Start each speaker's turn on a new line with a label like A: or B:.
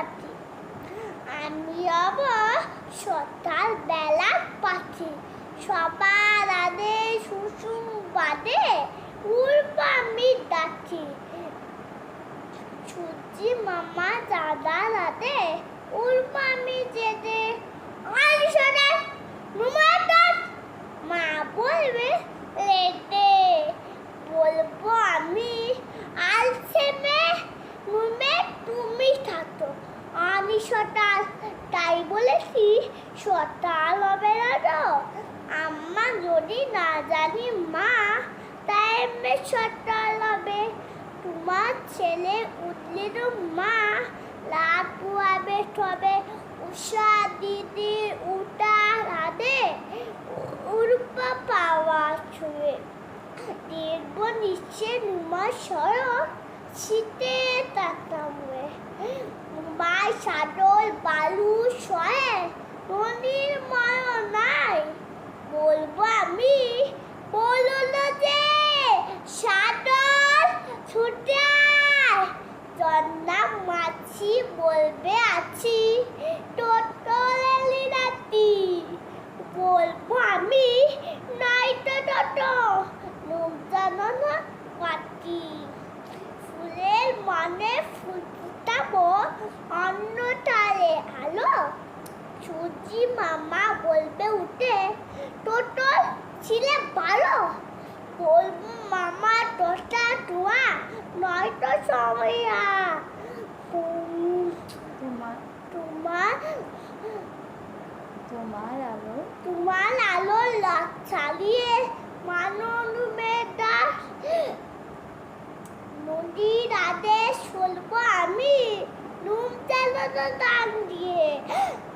A: পাখি আমি আবার সকাল বেলা পাখি সবার আদে শুশুম বাদে উড়বো আমি ডাকি সূর্যি মামা দাদা রাতে উড়বো আমি যেতে আই শোনে নুমাটার মা বলবে লেটে বলব আমি আলছে মে নুমে তুমি থাকো আমি সকাল তাই বলেছি সকাল হবে না আম্মা যদি না জানি মা, তাই এমনি সকাল হবে। তোমার ছেলে উঠলে তো মা পুয়াবে তবে উষা দিদি উটা রাধে উড়পা পাওয়া ছুঁয়ে। দেখব নিচে নুমার সরব শীতে তাকামে নুমার সাদল, বালু সয়ে নদীর ময় নাই বলব আমি বলল যে সাদল ছুটে। জন্না মাছি বলবে আছি টোটলি অন্য তালে আলো। সূর্যি মামা বলবে উঠে টোটল ছিলে ভালো। বলব মামা দশটা ধোয়া নয়তো সময়
B: তোমার
A: তোমার
B: আলো
A: তোমার আলো লা- চালিয়ে আদেশ বলব আমি